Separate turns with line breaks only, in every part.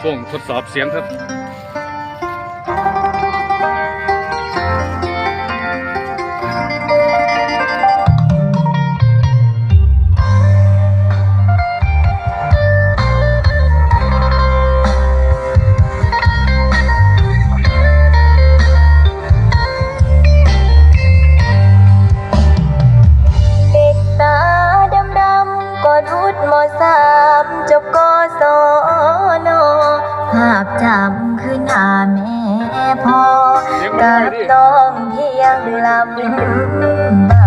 ช่วงทดสอบเสียงครับ
จำคืนหน้าแม่พ่อกับน้องที่ยังลำบา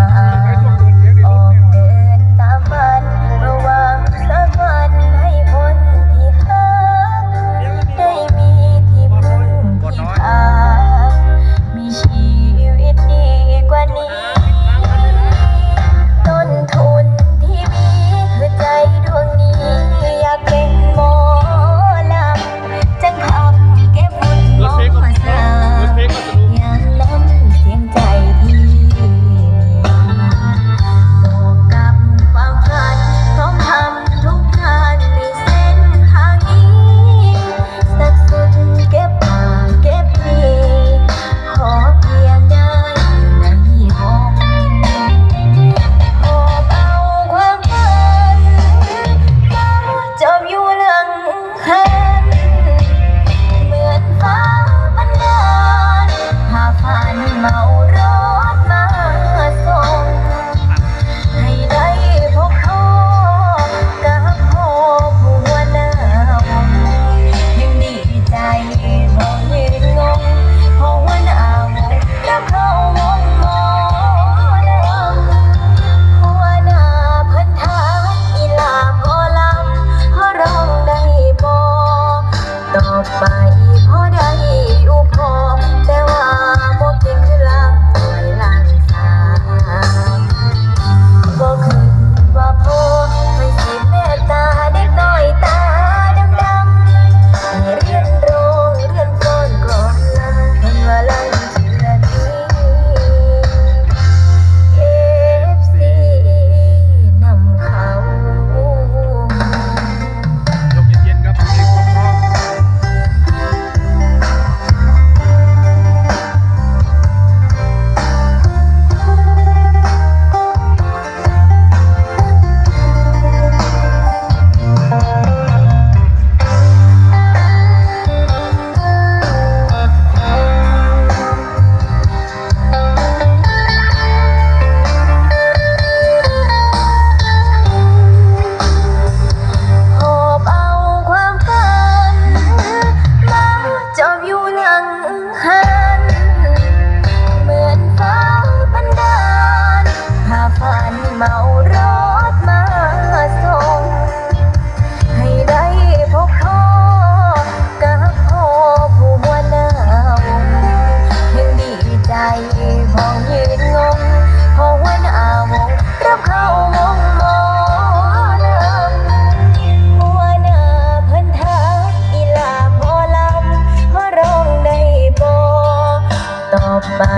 ไหม่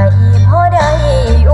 พอได้อยู่